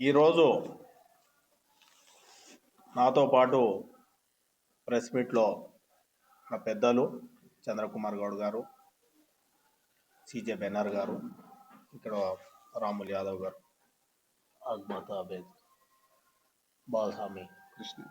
ఈరోజు నాతో పాటు ప్రెస్ మీట్లో నా పెద్దలు చంద్రకుమార్ గౌడ్ గారు సిజే బెనర్ గారు ఇక్కడ రాముల్ యాదవ్ గారు అజ్మత్ అబేద్ బాలస్వామి కృష్ణ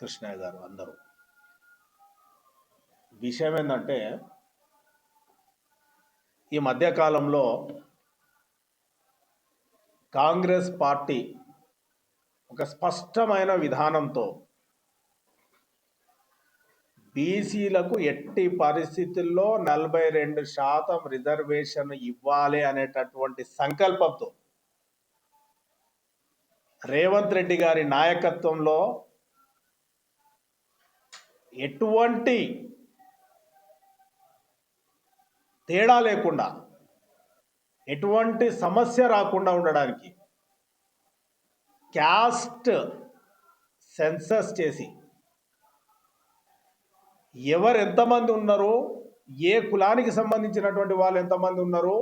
కృష్ణయ్య గారు అందరూ. విషయం ఏంటంటే ఈ మధ్యకాలంలో కాంగ్రెస్ పార్టీ ఒక స్పష్టమైన విధానంతో బీసీలకు ఎట్టి పరిస్థితుల్లో నలభై రెండు శాతం రిజర్వేషన్ ఇవ్వాలి అనేటటువంటి సంకల్పంతో రేవంత్ రెడ్డి గారి నాయకత్వంలో ఎటువంటి తేడా లేకుండా ఎటువంటి సమస్య రాకుండా ఉండడానికి క్యాస్ట్ సెన్సస్ చేసి ఎవరు ఎంతమంది ఉన్నారు ఏ కులానికి సంబంధించినటువంటి వాళ్ళు ఎంతమంది ఉన్నారు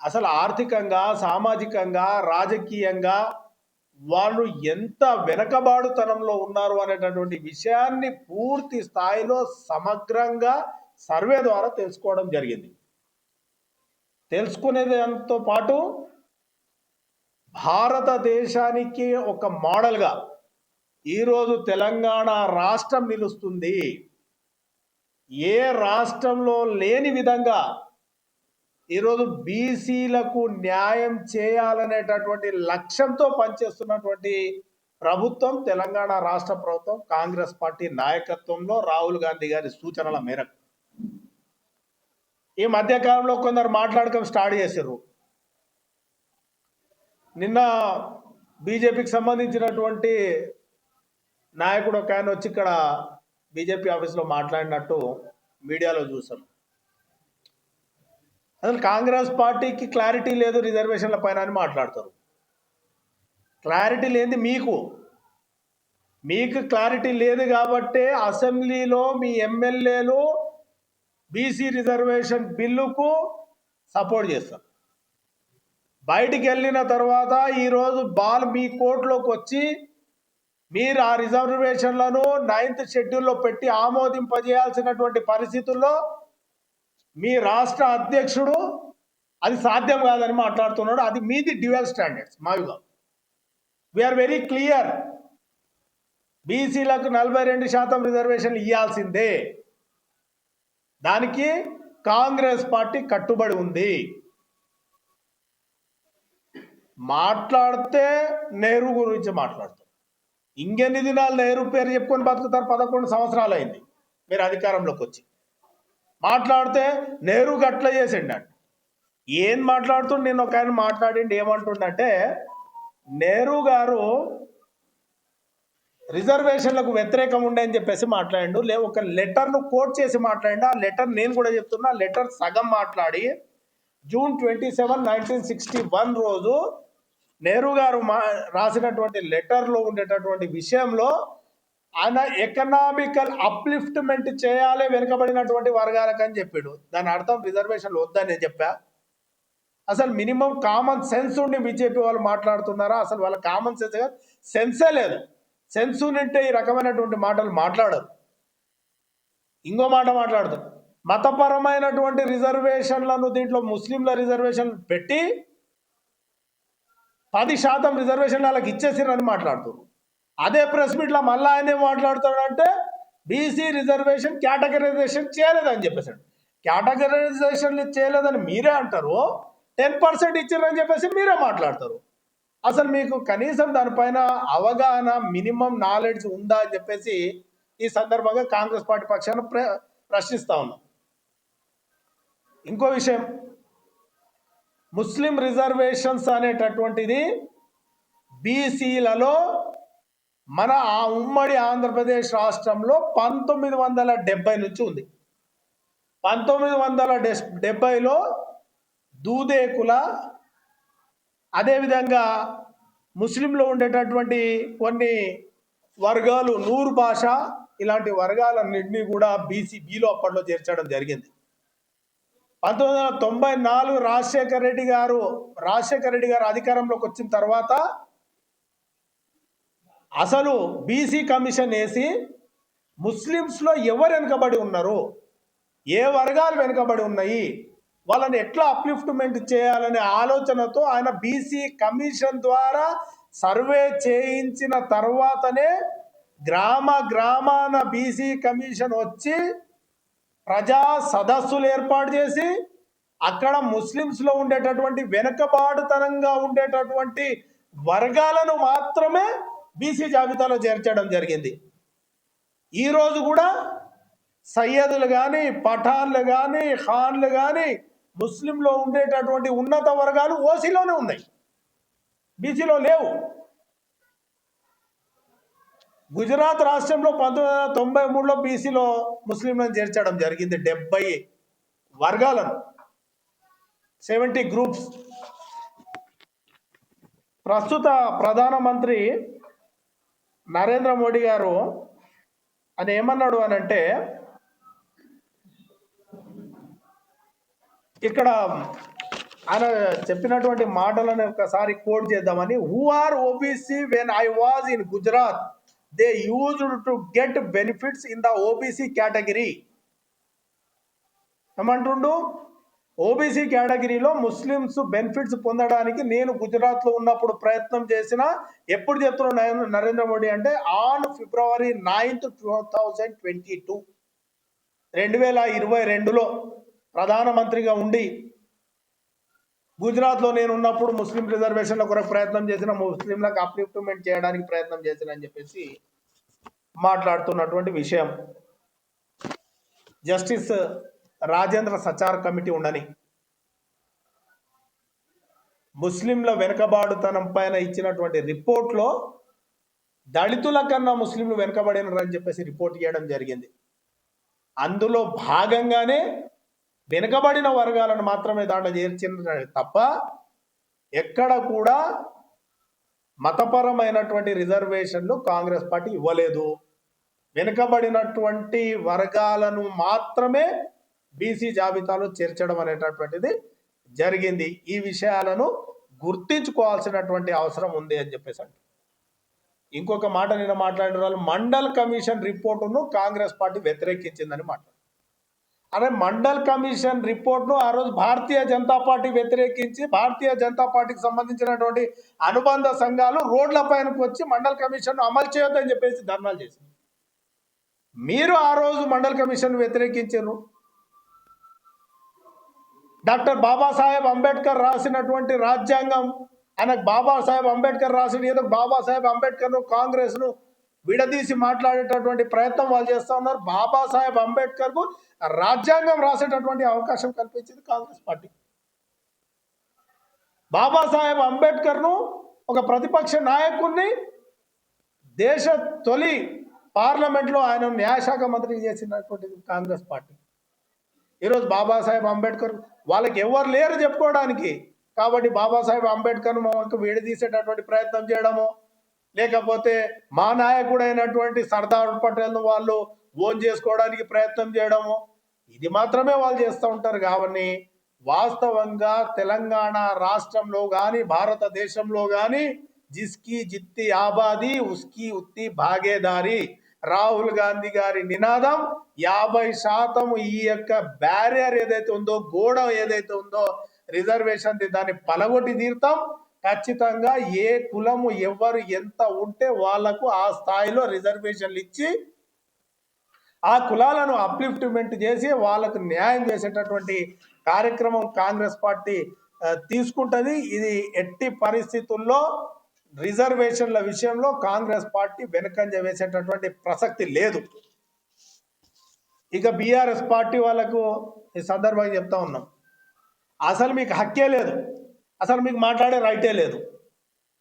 అసలు ఆర్థికంగా సామాజికంగా రాజకీయంగా వాళ్ళు ఎంత వెనకబాడుతనంలో ఉన్నారు అనేటటువంటి విషయాన్ని పూర్తి స్థాయిలో సమగ్రంగా సర్వే ద్వారా తెలుసుకోవడం జరిగింది. తెలుసుకునేదాంతో పాటు భారతదేశానికి ఒక మోడల్గా ఈరోజు తెలంగాణ రాష్ట్రం నిలుస్తుంది. ఏ రాష్ట్రంలో లేని విధంగా ఈరోజు బీసీలకు న్యాయం చేయాలనేటటువంటి లక్ష్యంతో పనిచేస్తున్నటువంటి ప్రభుత్వం తెలంగాణ రాష్ట్ర ప్రభుత్వం కాంగ్రెస్ పార్టీ నాయకత్వంలో రాహుల్ గాంధీ గారి సూచనల మేరకు. ఈ మధ్యకాలంలో కొందరు మాట్లాడకం స్టార్ట్ చేశారు. నిన్న బీజేపీకి సంబంధించినటువంటి నాయకుడు ఒక ఆయన వచ్చి ఇక్కడ బీజేపీ ఆఫీస్లో మాట్లాడినట్టు మీడియాలో చూసాం. అసలు కాంగ్రెస్ పార్టీకి క్లారిటీ లేదు రిజర్వేషన్ల పైన అని మాట్లాడతారు. క్లారిటీ లేని మీకు. మీకు క్లారిటీ లేదు కాబట్టే అసెంబ్లీలో మీ ఎమ్మెల్యేలు బీసీ రిజర్వేషన్ బిల్లుకు సపోర్ట్ చేస్తాం. బయటికి వెళ్ళిన తర్వాత ఈరోజు బాల్ మీ కోర్టులోకి వచ్చి మీరు ఆ రిజర్వేషన్లను నైన్త్ షెడ్యూల్లో పెట్టి ఆమోదింపజేయాల్సినటువంటి పరిస్థితుల్లో మీ రాష్ట్ర అధ్యక్షుడు అది సాధ్యం కాదని మాట్లాడుతున్నాడు. అది మీది డ్యూయల్ స్టాండర్డ్స్ మావిగా వీఆర్ వెరీ క్లియర్ బీసీలకు నలభై రెండు శాతం రిజర్వేషన్లు ఇవ్వాల్సిందే. దానికి కాంగ్రెస్ పార్టీ కట్టుబడి ఉంది. మాట్లాడితే నెహ్రూ గురించి మాట్లాడతారు. ఇంకెన్ని దినాలు నెహ్రూ పేరు చెప్పుకొని బతుకుతారు? పదకొండు సంవత్సరాలు అయింది మీరు అధికారంలోకి వచ్చి. మాట్లాడితే నెహ్రూ గట్ల చేసిండు అంట. ఏం మాట్లాడుతుండే? నేను ఒక ఆయన మాట్లాడిండి ఏమంటుండంటే నెహ్రూ గారు రిజర్వేషన్లకు వ్యతిరేకం ఉండే అని చెప్పేసి మాట్లాడిండు. లే ఒక లెటర్ను కోట్ చేసి మాట్లాడిండు. ఆ లెటర్ నేను కూడా చెప్తున్నా లెటర్ సగం మాట్లాడి June twenty seven nineteen sixty one రోజు నెహ్రూ గారు మా రాసినటువంటి లెటర్లో ఉండేటటువంటి విషయంలో ఆయన ఎకనామికల్ అప్లిఫ్ట్మెంట్ చేయాలి వెనుకబడినటువంటి వర్గాలకు అని చెప్పాడు. దాని అర్థం రిజర్వేషన్లు వద్దని చెప్పా. అసలు మినిమం కామన్ సెన్స్ ఉండి బీజేపీ వాళ్ళు మాట్లాడుతున్నారా? అసలు వాళ్ళ కామన్ సెన్స్ సెన్సే లేదు. సెన్సూన్ అంటే ఈ రకమైనటువంటి మాటలు మాట్లాడరు. ఇంకో మాట మాట్లాడతారు మతపరమైనటువంటి రిజర్వేషన్లను దీంట్లో ముస్లింల రిజర్వేషన్ పెట్టి పది శాతం రిజర్వేషన్ వాళ్ళకి ఇచ్చేసిరని మాట్లాడుతారు అదే ప్రెస్ మీట్లో మళ్ళీ ఆయన ఏం మాట్లాడతాడంటే బీసీ రిజర్వేషన్ కేటగరైజేషన్ చేయలేదని చెప్పేసాడు కేటగరైజేషన్ చేయలేదని మీరే అంటారు. టెన్ పర్సెంట్ ఇచ్చారని చెప్పేసి మీరే మాట్లాడతారు. అసలు మీకు కనీసం దానిపైన అవగాహన మినిమం నాలెడ్జ్ ఉందా అని చెప్పేసి ఈ సందర్భంగా కాంగ్రెస్ పార్టీ పక్షాన ప్ర ప్రశ్నిస్తా ఉన్నాం. ఇంకో విషయం. ముస్లిం రిజర్వేషన్స్ అనేటటువంటిది బీసీలలో మన ఆ ఉమ్మడి ఆంధ్రప్రదేశ్ రాష్ట్రంలో పంతొమ్మిది వందల డెబ్బై నుంచి ఉంది. పంతొమ్మిది వందల డెబ్బైలో దూదేకుల అదేవిధంగా ముస్లింలో ఉండేటటువంటి కొన్ని వర్గాలు నూరు భాష ఇలాంటి వర్గాలన్నింటినీ కూడా బీసీ బీలో అప్పట్లో చేర్చడం జరిగింది. పంతొమ్మిది వందల తొంభై నాలుగు రాజశేఖర రెడ్డి గారు రాజశేఖర రెడ్డి గారు అధికారంలోకి వచ్చిన తర్వాత అసలు బీసీ కమిషన్ వేసి ముస్లిమ్స్లో ఎవరు వెనుకబడి ఉన్నారు? ఏ వర్గాలు వెనుకబడి ఉన్నాయి? వాళ్ళని ఎట్లా అప్లిఫ్ట్మెంట్ చేయాలనే ఆలోచనతో ఆయన బీసీ కమిషన్ ద్వారా సర్వే చేయించిన తర్వాతనే గ్రామ గ్రామాన బీసీ కమిషన్ వచ్చి ప్రజా సదస్సులు ఏర్పాటు చేసి అక్కడ ముస్లిమ్స్లో ఉండేటటువంటి వెనుకబాటుతనంగా ఉండేటటువంటి వర్గాలను మాత్రమే బీసీ జాబితాలో చేర్చడం జరిగింది. ఈరోజు కూడా సయ్యదులు కానీ పఠాన్లు కానీ ఖాన్లు కానీ ముస్లింలో ఉండేటటువంటి ఉన్నత వర్గాలు ఓసీలోనే ఉన్నాయి. బీసీలో లేవు. గుజరాత్ రాష్ట్రంలో పంతొమ్మిది వందల తొంభై మూడులో బీసీలో ముస్లింలను చేర్చడం జరిగింది. డెబ్బై వర్గాలను. Seventy groups. ప్రస్తుత ప్రధానమంత్రి నరేంద్ర మోడీ గారు అని ఏమన్నాడు అని అంటే ఇక్కడ ఆయన చెప్పినటువంటి మాటలను ఒకసారి కోడ్ చేద్దామని who are OBC when I was in Gujarat they used to get benefits in the OBC category ఏమంటుండు? ఓబీసీ కేటగిరీలో ముస్లిమ్స్ బెనిఫిట్స్ పొందడానికి నేను గుజరాత్లో ఉన్నప్పుడు ప్రయత్నం చేసిన ఎప్పుడు చెప్తున్నాను నరేంద్ర మోడీ అంటే on February ninth two thousand twenty two రెండు వేల ఇరవై రెండులో ప్రధానమంత్రిగా ఉండి గుజరాత్లో నేను ఉన్నప్పుడు ముస్లిం రిజర్వేషన్ల కొరకు ప్రయత్నం చేసిన ముస్లింలకు అప్లిఫ్ట్మెంట్ చేయడానికి ప్రయత్నం చేసిన అని చెప్పేసి మాట్లాడుతున్నటువంటి విషయం. జస్టిస్ రాజేంద్ర సచార్ కమిటీ ఉండని ముస్లింల వెనుకబాటుతనం పైన ఇచ్చినటువంటి రిపోర్ట్లో దళితుల కన్నా ముస్లింలు వెనుకబడినారని చెప్పేసి రిపోర్ట్ చేయడం జరిగింది. అందులో భాగంగానే వెనుకబడిన వర్గాలను మాత్రమే దాంట్లో చేర్చిన తప్ప ఎక్కడ కూడా మతపరమైనటువంటి రిజర్వేషన్లు కాంగ్రెస్ పార్టీ ఇవ్వలేదు. వెనుకబడినటువంటి వర్గాలను మాత్రమే బీసీ జాబితాలో చేర్చడం అనేటటువంటిది జరిగింది. ఈ విషయాలను గుర్తించుకోవాల్సినటువంటి అవసరం ఉంది అని చెప్పేసి అంటారు. ఇంకొక మాట నేను మాట్లాడిన వాళ్ళు మండల్ కమిషన్ రిపోర్టును కాంగ్రెస్ పార్టీ వ్యతిరేకించిందని మాట్లాడారు. అదే మండల్ కమిషన్ రిపోర్ట్ను ఆ రోజు భారతీయ జనతా పార్టీ వ్యతిరేకించి భారతీయ జనతా పార్టీకి సంబంధించినటువంటి అనుబంధ సంఘాలు రోడ్ల పైనకు వచ్చి మండల్ కమిషన్ను అమలు చేయొద్దని చెప్పేసి ధర్నాలు చేసింది. మీరు ఆ రోజు మండల్ కమిషన్ వ్యతిరేకించారు. డాక్టర్ బాబాసాహెబ్ అంబేద్కర్ రాసినటువంటి రాజ్యాంగం ఆయనకు బాబాసాహెబ్ అంబేద్కర్ రాసిన ఏదో బాబాసాహెబ్ అంబేద్కర్ను కాంగ్రెస్ను విడదీసి మాట్లాడేటటువంటి ప్రయత్నం వాళ్ళు చేస్తూ ఉన్నారు. బాబాసాహెబ్ అంబేద్కర్కు రాజ్యాంగం రాసేటటువంటి అవకాశం కల్పించింది కాంగ్రెస్ పార్టీ. బాబాసాహెబ్ అంబేద్కర్ను ఒక ప్రతిపక్ష నాయకుడిని దేశ తొలి పార్లమెంట్లో ఆయన న్యాయశాఖ మంత్రి చేసినటువంటిది కాంగ్రెస్ పార్టీ. ఈరోజు బాబాసాహెబ్ అంబేద్కర్ వాళ్ళకి ఎవరు లేరు చెప్పుకోవడానికి. కాబట్టి బాబాసాహెబ్ అంబేద్కర్ మనకు విడదీసేటటువంటి ప్రయత్నం చేయడము లేకపోతే మా నాయకుడైనటువంటి సర్దార్ పటేల్ను వాళ్ళు ఓన్ చేసుకోవడానికి ప్రయత్నం చేయడము ఇది మాత్రమే వాళ్ళు చేస్తూ ఉంటారు కాబట్టి వాస్తవంగా తెలంగాణ రాష్ట్రంలో కానీ భారతదేశంలో కానీ జిస్కి జిత్తి ఆబాది ఉస్కి ఉత్తి భాగేదారి రాహుల్ గాంధీ గారి నినాదం యాభై శాతం ఈ యొక్క బ్యారియర్ ఏదైతే ఉందో గోడ ఏదైతే ఉందో రిజర్వేషన్ దాన్ని పలగొట్టి తీరుతాం. ఖచ్చితంగా ఏ కులము ఎవరు ఎంత ఉంటే వాళ్ళకు ఆ స్థాయిలో రిజర్వేషన్లు ఇచ్చి ఆ కులాలను అప్లిఫ్ట్మెంట్ చేసి వాళ్ళకు న్యాయం చేసేటటువంటి కార్యక్రమం కాంగ్రెస్ పార్టీ తీసుకుంటుంది. ఇది ఎట్టి పరిస్థితుల్లో రిజర్వేషన్ల విషయంలో కాంగ్రెస్ పార్టీ వెనకంజ వేసేటటువంటి ప్రసక్తి లేదు. ఇక బీఆర్ఎస్ పార్టీ వాళ్ళకు ఈ సందర్భంగా చెప్తా ఉన్నాం. అసలు మీకు హక్కే లేదు. అసలు మీకు మాట్లాడే రైటే లేదు.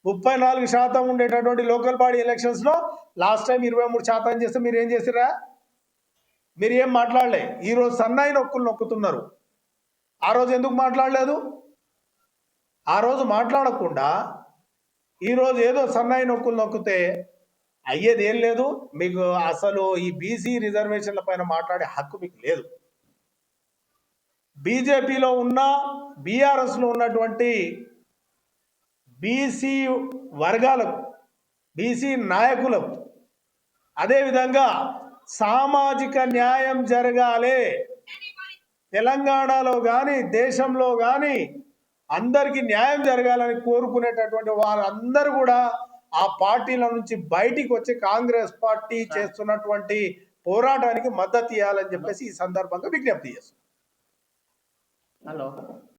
ముప్పై నాలుగు శాతం ఉండేటటువంటి లోకల్ బాడీ ఎలక్షన్స్లో లాస్ట్ టైం ఇరవై మూడు శాతం చేస్తే మీరు ఏం చేసిరా మీరు ఏం మాట్లాడలే. ఈరోజు సన్నాయి నొక్కులు నొక్కుతున్నారు. ఆ రోజు ఎందుకు మాట్లాడలేదు? ఆ రోజు మాట్లాడకుండా ఈరోజు ఏదో సన్నాయి నొక్కులు నొక్కితే అయ్యేది ఏం లేదు. మీకు అసలు ఈ బీసీ రిజర్వేషన్ల పైన మాట్లాడే హక్కు మీకు లేదు. బీజేపీలో ఉన్న బీఆర్ఎస్లో ఉన్నటువంటి బీసీ వర్గాలకు బీసీ నాయకులకు అదేవిధంగా సామాజిక న్యాయం జరగాలి. తెలంగాణలో కానీ దేశంలో కానీ అందరికీ న్యాయం జరగాలని కోరుకునేటటువంటి వారందరూ కూడా ఆ పార్టీల నుంచి బయటికి వచ్చి కాంగ్రెస్ పార్టీ చేస్తున్నటువంటి పోరాటానికి మద్దతు ఇవ్వాలని చెప్పేసి ఈ సందర్భంగా విజ్ఞప్తి చేస్తున్నారు Hello.